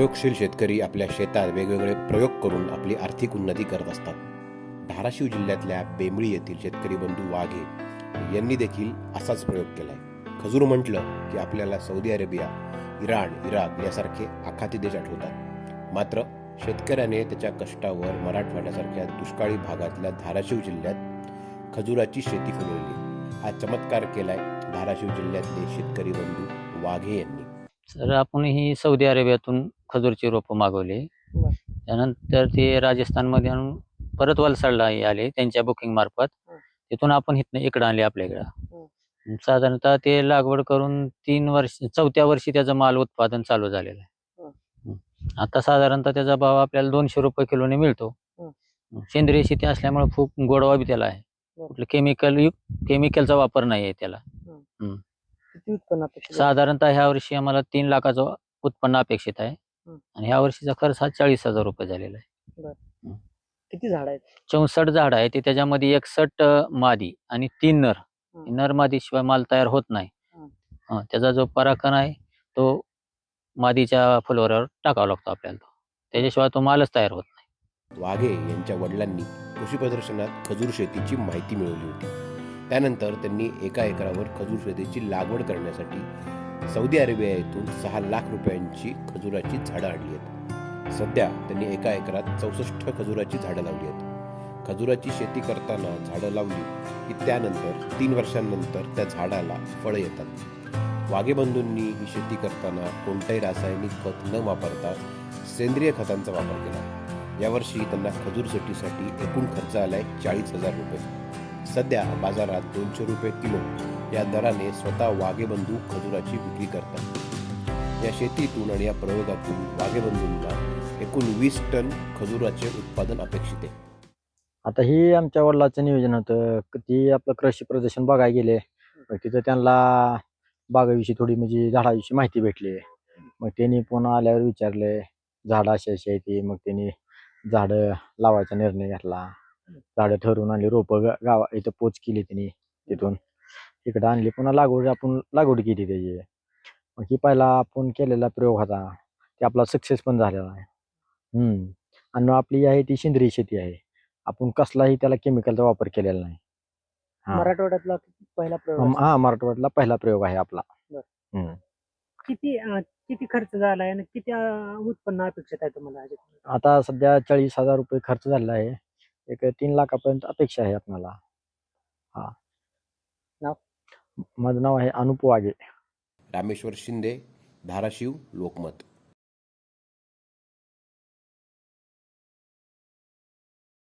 प्रयोगशील शेतकरी आपल्या शेतात वेगवेगळे प्रयोग करून आपली आर्थिक उन्नती करत असतात. धाराशिव जिल्ह्यातल्या बेंबळी येथील शेतकरी बंधू वाघे यांनी देखील असाच प्रयोग केला आहे खजूर म्हटलं की आपल्याला सौदी अरेबिया इराण इराक यासारखे आखाती देश आठवतात. मात्र शेतकऱ्याने त्याच्या कष्टावर मराठवाड्यासारख्या दुष्काळी भागातल्या धाराशिव जिल्ह्यात खजुराची शेती फुलवली हा चमत्कार केलाय धाराशिव जिल्ह्यातले शेतकरी बंधू वाघे यांनी. तर आपण ही सौदी अरेबियातून खजूरची रोपं मागवली बर. त्यानंतर ते राजस्थानमध्ये आणून परत वलसाडला आले त्यांच्या बुकिंग मार्फत हं. तिथून आपण इथनं इकडं आणले आपल्या इकडं साधारणतः ते लागवड करून तीन वर्ष चौथ्या वर्षी त्याचं माल उत्पादन चालू झालेलं आहे. हं. आता साधारणतः त्याचा भाव आपल्याला दोनशे रुपये किलोने मिळतो हं. सेंद्रिय शेती असल्यामुळे खूप गोडवा बी त्याला आहे बर. कुठलं केमिकल केमिकलचा वापर नाही आहे त्याला किती उत्पन्न अपेक्षित आहे? साधारणतः ह्या वर्षी आम्हाला तीन लाखाचं उत्पन्न अपेक्षित आहे. हं. आणि ह्या वर्षीचा खर्च हा चाळीस हजार रुपये झालेला आहे. किती झाड आहेत? चौसष्ट झाड आहे ते त्याच्यामध्ये एकसष्ट मादी आणि तीन नर. हं. नर मादी शिवाय माल तयार होत नाही. हं. हं, त्याचा जो पराकण आहे तो मादीच्या फुलवऱ्यावर टाकावा लागतो आपल्याला. तो त्याच्याशिवाय तो मालच तयार होत नाही. वाघे यांच्या वडिलांनी कृषी प्रदर्शनात खजूर शेतीची माहिती मिळवली होती. त्यानंतर त्यांनी एका एकरावर खजूर शेतीची लागवड करण्यासाठी सौदी अरेबिया येथून सहा लाख रुपयांची खजुराची झाडं आणली आहेत. सध्या त्यांनी एका एकरात चौसष्ट खजुराची झाडं लावली आहेत. खजुराची शेती करताना झाडं लावली की त्यानंतर तीन वर्षांनंतर त्या झाडाला फळं येतात. वाघेबंधूंनी ही शेती करताना कोणताही रासायनिक खत न वापरता सेंद्रिय खतांचा वापर केला. यावर्षी त्यांना खजूर शेतीसाठी एकूण खर्च आलाय चाळीस हजार रुपये. सध्या बाजारात दोनशे रुपये किलो या दराने स्वतः वाघेबंधू खजुराची विक्री करतात. या शेतीतून आणि या प्रयोगातून वाघेबंधूंना एकूण वीस टन खजुराचे उत्पादन अपेक्षित आहे. आता ही आमच्या वडिलाचं नियोजन होतं. ती आपलं कृषी प्रदर्शन बघायला गेले. मग तिथं त्यांना बागाविषयी थोडी म्हणजे झाडाविषयी माहिती भेटली. मग त्यांनी पुन्हा आल्यावर विचारले झाडं अशी अशी आहे ती मग त्यांनी झाडं लावायचा निर्णय घेतला. झाडं ठरवून आणली रोपं गा- गावा इथं पोच केली त्यांनी तिथून. इकडं आणली पुन्हा लागवड आपण लागवड केली त्याची. मग ही पहिला आपण केलेला प्रयोग होता ते आपला सक्सेस पण झालेला आहे. हम्म. आणि आपली आहे ती सेंद्रिय शेती आहे. आपण कसलाही त्याला केमिकलचा वापर केलेला नाही. हा. मराठवाड्यातला पहिला प्रयोग. हा मराठवाड्यातला पहिला प्रयोग आहे आपला. किती किती खर्च झालाय आणि किती उत्पन्न अपेक्षित आहे तुम्हाला? आता सध्या चाळीस हजार रुपये खर्च झालेला आहे. एक तीन लाखापर्यंत अपेक्षा आहे आपल्याला. हा. नाव? माझं नाव आहे अनुप वाघे रामेश्वर शिंदे धाराशिव लोकमत.